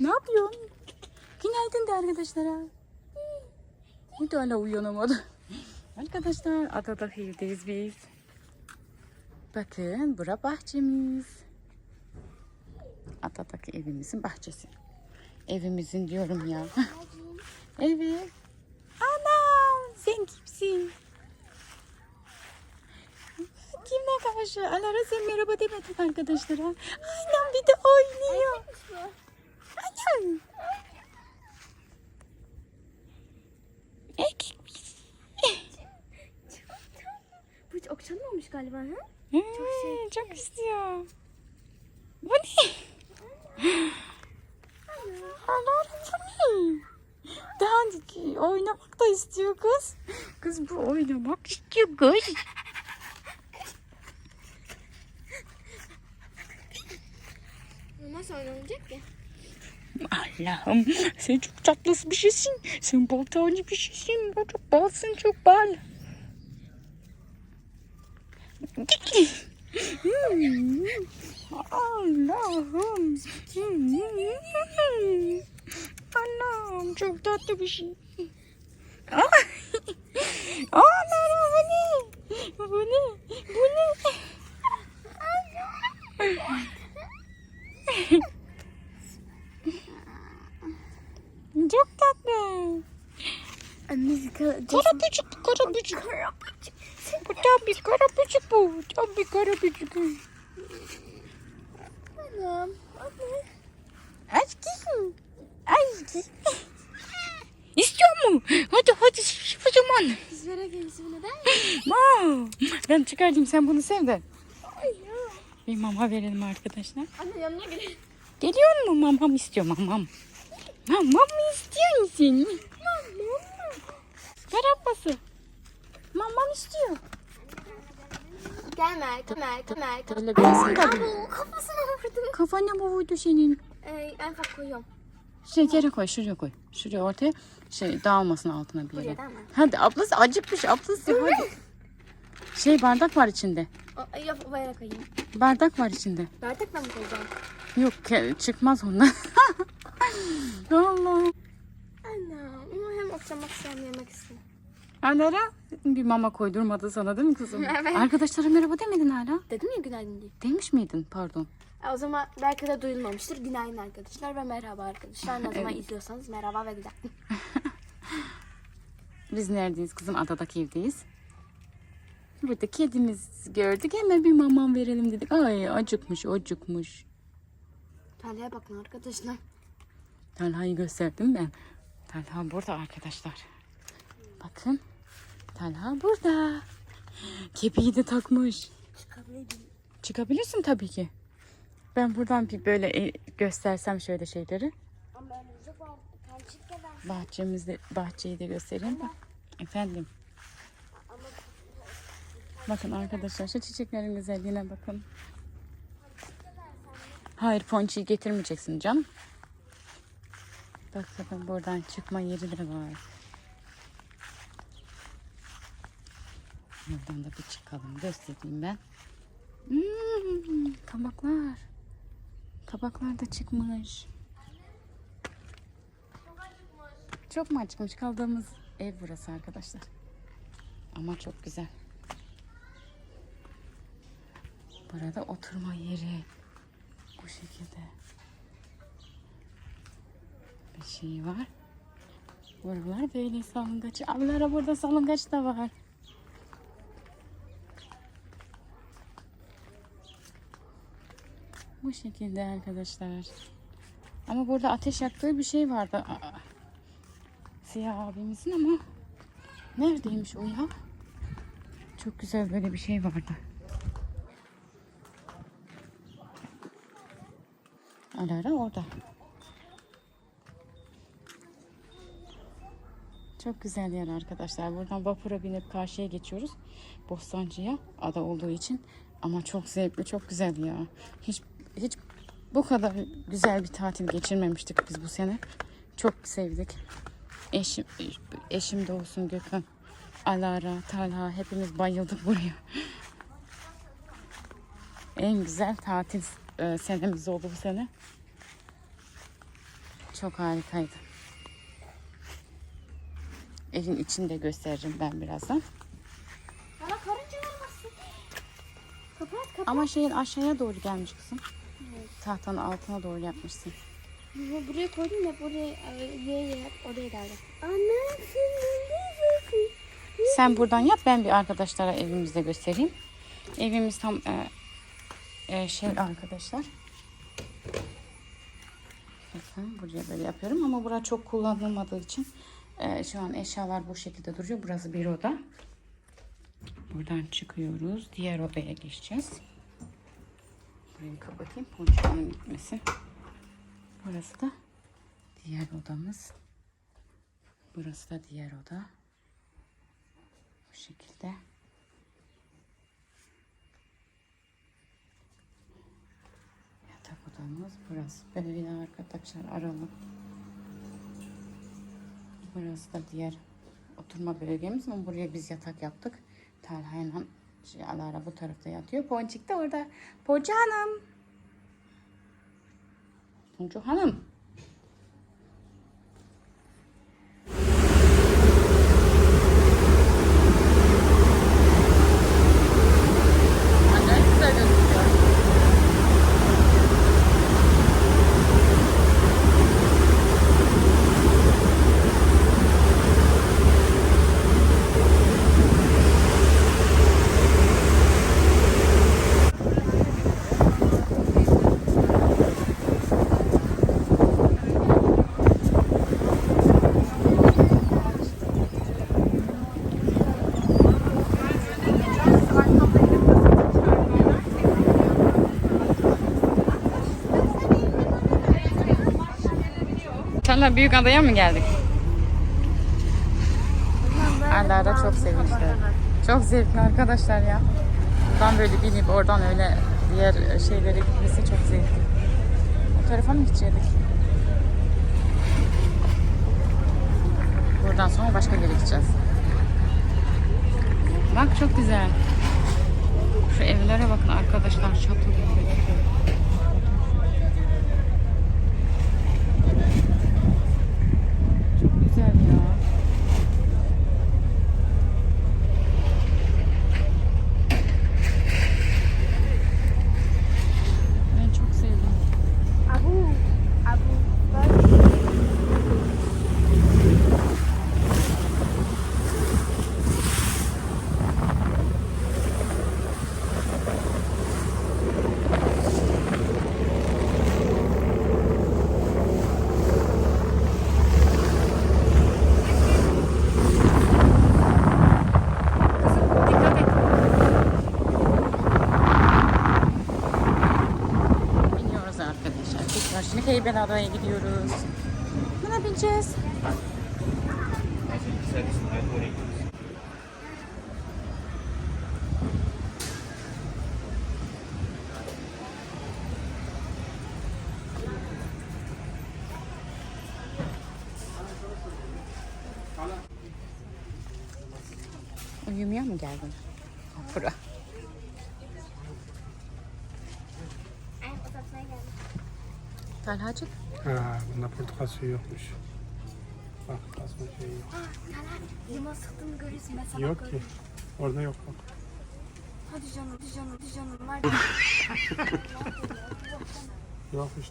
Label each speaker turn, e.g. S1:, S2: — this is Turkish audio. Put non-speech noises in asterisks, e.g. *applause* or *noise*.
S1: Ne yapıyorsun? Günaydın de arkadaşlara. Bu da hala uyanamadı. Arkadaşlar adada evdeyiz biz. Bakın bura bahçemiz. Adadaki evimizin bahçesi. Evimizin diyorum ya. evet. Anam sen kimsin? Kimle karşı? Alara sen merhaba demedin arkadaşlara. Anam bir de oynuyor.
S2: Bu hiç okşanmamış galiba ha?
S1: Çok,
S2: şey-
S1: çok istiyor. Bu ne? Ne? Daha oynamak da istiyor kız. Kız bu oynamak istiyor kız.
S2: Nasıl oynanacak ki?
S1: Allah'ım sen çok tatlı bir şeysin. Sen bal tane bir şeysin. Çok balsın çok bal. Allah'ım. Allah'ım çok tatlı bir şey. Bu ne? Bu ne? Bu ne? Bu kara böcek.
S2: Kara böcek.
S1: Bu tabii kara böcek bu. Tabii kara böcek.
S2: Anam. Anne.
S1: Aşkım. Aşkım. İstiyor mu? Hadi hadi o zaman.
S2: Buna der
S1: Ma. Ben çıkardım sen bunu sev de. Bir mama verelim arkadaşlar.
S2: Anne yanına gel.
S1: Geliyor mu mamam istiyor mamam. Mamam mı istiyorsun sen? Karabası. Mamam istiyor.
S2: Gelme, gelme, gelme.
S1: Gelsin tabii.
S2: Abo, kafasına vurdum.
S1: Kafana mı vurdu senin?
S2: Ee, en ufak koyuyorum.
S1: Şekeri koy şuraya koy. Şuraya ortaya şey dağılmasın altına bir yere. Hadi ablası acıkmış ablası hadi. Şey bardak var içinde.
S2: Yok, bayrağı koyayım.
S1: Bardak var içinde.
S2: Bardakla mı koyacağım?
S1: Yok çıkmaz ondan. Allah.
S2: Anam. Ama hem okşamak istiyorum, yemek istiyorum.
S1: Anara bir mama koydurmadı sana değil mi kızım? *laughs*
S2: Evet.
S1: Arkadaşlara merhaba demedin hala.
S2: Dedim ya günaydın diye.
S1: Demiş miydin? Pardon.
S2: E, O zaman belki de duyulmamıştır. Günaydın arkadaşlar ve merhaba arkadaşlar. Ne zaman *laughs* izliyorsanız merhaba ve günaydın. *laughs*
S1: Biz neredeyiz kızım? Adadaki evdeyiz. Burada kedimiz gördük. Hemen bir mamam verelim dedik. Ay acıkmış acıkmış.
S2: Talha'ya bakın arkadaşlar.
S1: Talha'yı gösterdim ben. Talha burada arkadaşlar. Bakın. Talha burada. Kepiği de takmış. Çıkabilirsin tabii ki. Ben buradan bir böyle e, göstersem şöyle şeyleri. Bahçemizde bahçeyi de göstereyim de. Efendim. Bakın arkadaşlar şu çiçeklerin güzelliğine bakın. Hayır ponçiyi getirmeyeceksin canım. Bak bakın buradan çıkma yeri de var. Buradan da bir çıkalım göstereyim ben. Hmm, kabaklar. Kabaklar da çıkmış. Çok mu acıkmış? Kaldığımız ev burası arkadaşlar. Ama çok güzel. Burada oturma yeri. Bu şekilde. Bir şey var. Buralar böyle salıngaç. Ablara burada salıngaç da var. Bu şekilde arkadaşlar. Ama burada ateş yaktığı bir şey vardı. Aa, Siyah abimizin ama neredeymiş o ya? Çok güzel böyle bir şey vardı. Ara ara orada. Çok güzel yer arkadaşlar. Buradan vapura binip karşıya geçiyoruz. Bostancı'ya ada olduğu için. Ama çok zevkli, çok güzel ya. Hiç hiç bu kadar güzel bir tatil geçirmemiştik biz bu sene. Çok sevdik. Eşim, eşim de olsun Gökhan, Alara, Talha hepimiz bayıldık buraya. En güzel tatil e, senemiz oldu bu sene. Çok harikaydı. Evin içini de göstereceğim ben birazdan.
S2: Kapat kapat.
S1: Ama şeyin aşağıya doğru gelmiş kızım. Tahtanın altına doğru yapmışsın.
S2: Bunu buraya koydum da buraya e, ye ye oraya geldi. Anne? Sen
S1: buradan yap ben bir arkadaşlara evimizde göstereyim. Evimiz tam e, e, şey arkadaşlar. Bakın buraya böyle yapıyorum ama bura çok kullanılmadığı için e, şu an eşyalar bu şekilde duruyor. Burası bir oda. Buradan çıkıyoruz. Diğer odaya geçeceğiz. Burayı kapatayım. Ponçikonun gitmesin. Burası da diğer odamız. Burası da diğer oda. Bu şekilde. Yatak odamız burası. Böyle arkadaşlar aralık. Burası da diğer oturma bölgemiz ama buraya biz yatak yaptık. Talha'yla Alara bu tarafta yatıyor. Ponçik de orada. Ponçik Hanım. Ponçik Hanım. Talha büyük adaya mı geldik? Alara çok sevinçli. Çok zevkli arkadaşlar ya. Buradan böyle binip oradan öyle diğer şeylere gitmesi çok zevkli. O tarafa mı gidecektik? Buradan sonra başka yere gideceğiz. Bak çok güzel. Şu evlere bakın arkadaşlar çatı gibi. Çok güzel ya. Ben çok sevdim.
S2: Abu. Abu.
S1: Dikkat et. Biniyoruz arkadaşlar. Tekrar şimdi Heybeliada'ya gidiyoruz. Buna bineceğiz. Uyumaya mı geldin? Bura. Talhacık.
S3: Ha, bunda portakal suyu yokmuş. Bak basma şeyi yok.
S2: Sana limon sıktığını görüyorsun. Sana
S3: Yok ki. Orada yok bak.
S2: Hadi canım, hadi canım, hadi canım. Var. *laughs*
S3: Yokmuş.